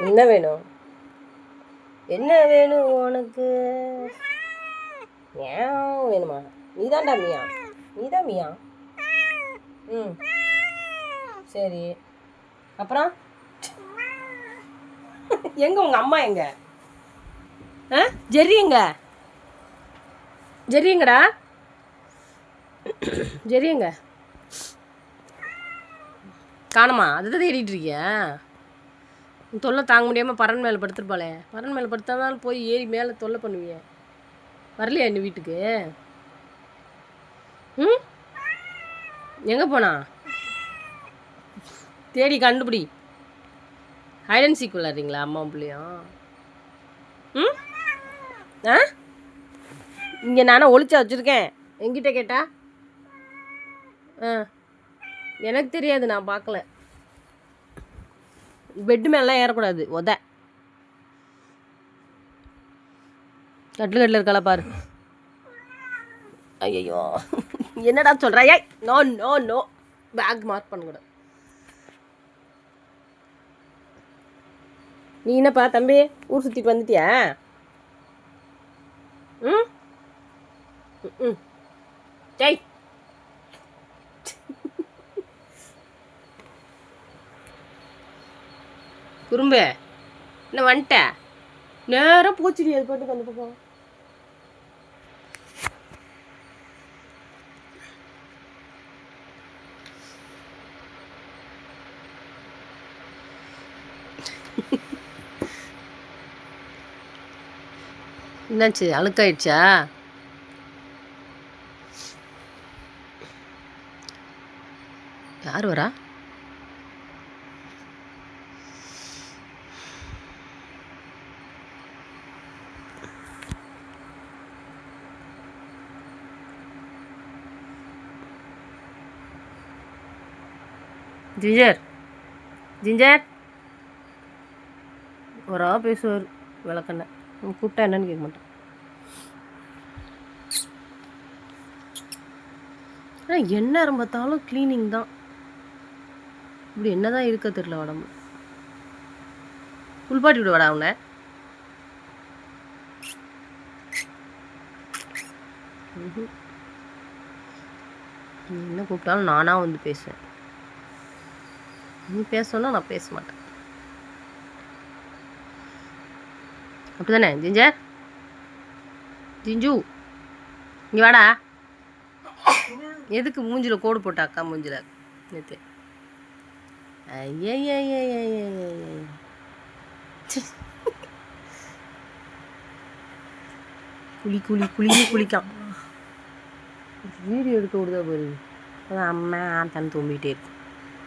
என்ன வேணும்? என்ன வேணும் உனக்கு? ஏன் வேணுமா? நீதான்டா மியா. நீதான் மியா. ம். சரி. அப்புறம்? எங்க உங்க அம்மா எங்க? ஆ? ஜெர்ரி எங்க? ஜெர்ரி எங்கடா? ஜெர்ரி எங்க? காணுமா? அதை தான் தேடிட்டு இருக்கியா தொல்லை தாங்க முடியாமல் பறன் மேலே படுத்துருப்பாளே. பறன் மேலே படுத்தாதான் போய் ஏறி மேலே தொல்லை பண்ணுவியே. வரலையா என்ன வீட்டுக்கு? ம்? எங்கே போனா? தேடி கண்டுபிடி. ஹைடன் விளாட்றீங்களா அம்மா பிள்ளையும் ம்? ஆ? இங்கே நானே ஒழிச்சா வச்சுருக்கேன். எங்கிட்ட கேட்டா? ஆ. எனக்கு தெரியாது நான் பார்க்கல. பெட்டு மேலாம் ஏறக்கூடாது உத. கட்டில் கட்டில் இருக்காளா பாரு. ஐயோ என்னடா சொல்கிற ஏய் no no no back mark பண்ணக்கூடாது. நீ என்னப்பா தம்பி ஊர் சுற்றிட்டு வந்துட்டியா? ம்? ம் ஜெய் குறும்பு. என்ன வந்துட்ட நேரம் போச்சுடி அது பாட்டுக்கு அந்த பக்கம் என்னாச்சு? அழுக்காயிடுச்சா? யார் வரா? ஜிஞ்சர். ஜிஞ்சர். ஒரு பேசுவார் விளக்கண்ண. கூப்பிட்டா என்னன்னு கேட்க மாட்டேன். ஆனால் என்ன பார்த்தாலும் க்ளீனிங் தான். இப்படி என்ன தான் இருக்க தெரில உடம்பு. குளிப்பாட்டி விடுவாடா அவனை. ம்ஹும். என்ன கூப்பிட்டாலும் நானாக வந்து பேசுவேன். நீ பேசணும்னா நான் பேச மாட்டேன். அப்படிதானே ஜிஞ்சர் ஜிஞ்சு இங்கே வாடா. எதுக்கு மூஞ்சில் கோடு போட்டா அக்கா மூஞ்சில? நேற்று குளி குளி குளின்னு குளிக்கான் வீடியோ எடுக்க விடுதா போயிருது அம்மா தன் தூம்பிகிட்டே இருக்கும்